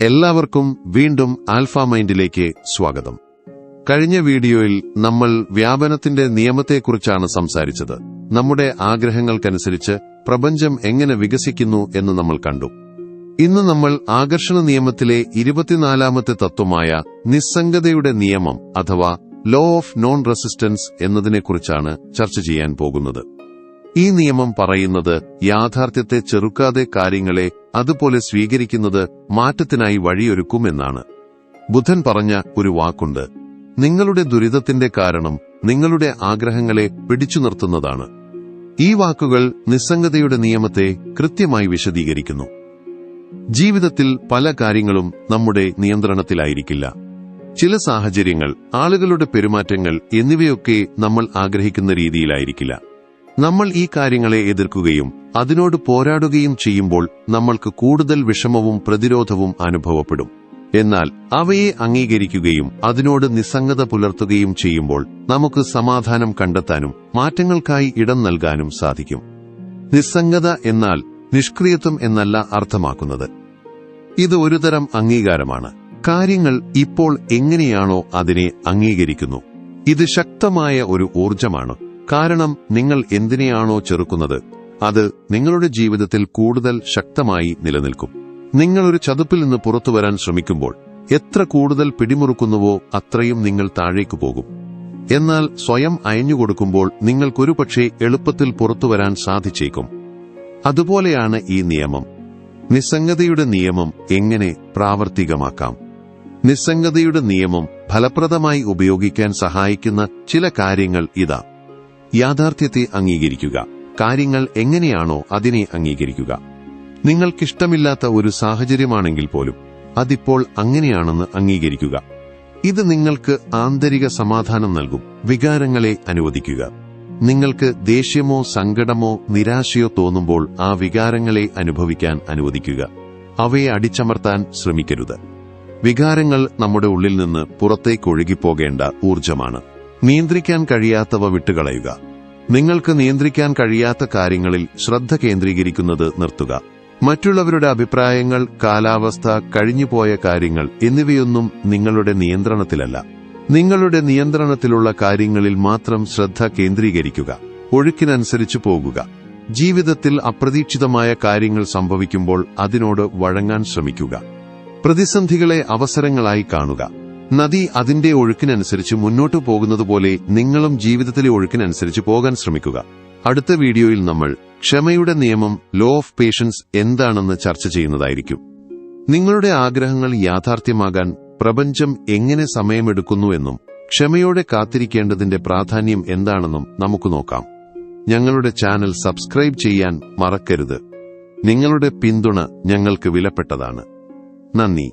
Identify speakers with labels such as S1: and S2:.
S1: എല്ലാവർക്കും വീണ്ടും ആൽഫ മൈൻഡിലേക്ക് സ്വാഗതം. കഴിഞ്ഞ വീഡിയോയിൽ നമ്മൾ വ്യാപനത്തിന്റെ നിയമത്തെക്കുറിച്ചാണ് സംസാരിച്ചത്. നമ്മുടെ ആഗ്രഹങ്ങൾക്കനുസരിച്ച് പ്രപഞ്ചം എങ്ങനെ വികസിക്കുന്നു എന്ന് നമ്മൾ കണ്ടു. ഇന്ന് നമ്മൾ ആകർഷണ നിയമത്തിലെ ഇരുപത്തിനാലാമത്തെ തത്വമായ നിസ്സംഗതയുടെ നിയമം അഥവാ ലോ ഓഫ് നോൺ റെസിസ്റ്റൻസ് എന്നതിനെക്കുറിച്ചാണ് ചർച്ച ചെയ്യാൻ പോകുന്നത്. ഈ നിയമം പറയുന്നത് യാഥാർത്ഥ്യത്തെ ചെറുക്കാതെ കാര്യങ്ങളെ അതുപോലെ സ്വീകരിക്കുന്നത് മാറ്റത്തിനായി വഴിയൊരുക്കുമെന്നാണ്. ബുദ്ധൻ പറഞ്ഞ ഒരു വാക്കുണ്ട്. നിങ്ങളുടെ ദുരിതത്തിന്റെ കാരണം നിങ്ങളുടെ ആഗ്രഹങ്ങളെ പിടിച്ചു നിർത്തുന്നതാണ്. ഈ വാക്കുകൾ നിസ്സംഗതയുടെ നിയമത്തെ കൃത്യമായി വിശദീകരിക്കുന്നു. ജീവിതത്തിൽ പല കാര്യങ്ങളും നമ്മുടെ നിയന്ത്രണത്തിലായിരിക്കില്ല. ചില സാഹചര്യങ്ങൾ ആളുകളുടെ പെരുമാറ്റങ്ങൾ എന്നിവയൊക്കെ നമ്മൾ ആഗ്രഹിക്കുന്ന രീതിയിലായിരിക്കില്ല. നമ്മൾ ഈ കാര്യങ്ങളെ എതിർക്കുകയും അതിനോട് പോരാടുകയും ചെയ്യുമ്പോൾ നമ്മൾക്ക് കൂടുതൽ വിഷമവും പ്രതിരോധവും അനുഭവപ്പെടും. എന്നാൽ അവയെ അംഗീകരിക്കുകയും അതിനോട് നിസ്സംഗത പുലർത്തുകയും ചെയ്യുമ്പോൾ നമുക്ക് സമാധാനം കണ്ടെത്താനും മാറ്റങ്ങൾക്കായി ഇടം നൽകാനും സാധിക്കും. നിസ്സംഗത എന്നാൽ നിഷ്ക്രിയത്വം എന്നല്ല അർത്ഥമാക്കുന്നത്. ഇത് ഒരുതരം അംഗീകാരമാണ്. കാര്യങ്ങൾ ഇപ്പോൾ എങ്ങനെയാണോ അതിനെ അംഗീകരിക്കുന്നു. ഇത് ശക്തമായ ഒരു ഊർജമാണ് കാരണം നിങ്ങൾ എന്തിനെയാണോ ചെറുക്കുന്നത് അത് നിങ്ങളുടെ ജീവിതത്തിൽ കൂടുതൽ ശക്തമായി നിലനിൽക്കും. നിങ്ങൾ ഒരു ചതുപ്പിൽ നിന്ന് പുറത്തു വരാൻ ശ്രമിക്കുമ്പോൾ എത്ര കൂടുതൽ പിടിമുറുക്കുന്നുവോ അത്രയും നിങ്ങൾ താഴേക്ക് പോകും. എന്നാൽ സ്വയം അയഞ്ഞുകൊടുക്കുമ്പോൾ നിങ്ങൾക്കൊരു പക്ഷേ എളുപ്പത്തിൽ പുറത്തു വരാൻ സാധിച്ചേക്കും. അതുപോലെയാണ് ഈ നിയമം. നിസ്സംഗതയുടെ നിയമം എങ്ങനെ പ്രാവർത്തികമാക്കാം? നിസ്സംഗതയുടെ നിയമം ഫലപ്രദമായി ഉപയോഗിക്കാൻ സഹായിക്കുന്ന ചില കാര്യങ്ങൾ ഇതാ. യാഥാർത്ഥ്യത്തെ അംഗീകരിക്കുക. കാര്യങ്ങൾ എങ്ങനെയാണോ അതിനെ അംഗീകരിക്കുക. നിങ്ങൾക്കിഷ്ടമില്ലാത്ത ഒരു സാഹചര്യമാണെങ്കിൽ പോലും അതിപ്പോൾ അങ്ങനെയാണെന്ന് അംഗീകരിക്കുക. ഇത് നിങ്ങൾക്ക് ആന്തരിക സമാധാനം നൽകും. വികാരങ്ങളെ അനുവദിക്കുക. നിങ്ങൾക്ക് ദേഷ്യമോ സങ്കടമോ നിരാശയോ തോന്നുമ്പോൾ ആ വികാരങ്ങളെ അനുഭവിക്കാൻ അനുവദിക്കുക. അവയെ അടിച്ചമർത്താൻ ശ്രമിക്കരുത്. വികാരങ്ങൾ നമ്മുടെ ഉള്ളിൽ നിന്ന് പുറത്തേക്ക് ഒഴുകിപ്പോകേണ്ട ഊർജമാണ് നിയന്ത്രിക്കാൻ കഴിയാത്തവ വിട്ടുകളയുക. നിങ്ങൾക്ക് നിയന്ത്രിക്കാൻ കഴിയാത്ത കാര്യങ്ങളിൽ ശ്രദ്ധ കേന്ദ്രീകരിക്കുന്നത് നിർത്തുക. മറ്റുള്ളവരുടെ അഭിപ്രായങ്ങൾ കാലാവസ്ഥ കഴിഞ്ഞുപോയ കാര്യങ്ങൾ എന്നിവയൊന്നും നിങ്ങളുടെ നിയന്ത്രണത്തിലല്ല. നിങ്ങളുടെ നിയന്ത്രണത്തിലുള്ള കാര്യങ്ങളിൽ മാത്രം ശ്രദ്ധ കേന്ദ്രീകരിക്കുക. ഒഴുക്കിനനുസരിച്ച് പോകുക. ജീവിതത്തിൽ അപ്രതീക്ഷിതമായ കാര്യങ്ങൾ സംഭവിക്കുമ്പോൾ അതിനോട് വഴങ്ങാൻ ശ്രമിക്കുക. പ്രതിസന്ധികളെ അവസരങ്ങളായി കാണുക. നദി അതിന്റെ ഒഴുക്കിനനുസരിച്ച് മുന്നോട്ടു പോകുന്നതുപോലെ നിങ്ങളും ജീവിതത്തിലെ ഒഴുക്കിനനുസരിച്ച് പോകാൻ ശ്രമിക്കുക. അടുത്ത വീഡിയോയിൽ നമ്മൾ ക്ഷമയുടെ നിയമം ലോ ഓഫ് പേഷ്യൻസ് എന്താണെന്ന് ചർച്ച ചെയ്യുന്നതായിരിക്കും. നിങ്ങളുടെ ആഗ്രഹങ്ങൾ യാഥാർത്ഥ്യമാകാൻ പ്രപഞ്ചം എങ്ങനെ സമയമെടുക്കുന്നുവെന്നും ക്ഷമയോടെ കാത്തിരിക്കേണ്ടതിന്റെ പ്രാധാന്യം എന്താണെന്നും നമുക്ക് നോക്കാം. ഞങ്ങളുടെ ചാനൽ സബ്സ്ക്രൈബ് ചെയ്യാൻ മറക്കരുത്. നിങ്ങളുടെ പിന്തുണ ഞങ്ങൾക്ക് വിലപ്പെട്ടതാണ്. നന്ദി.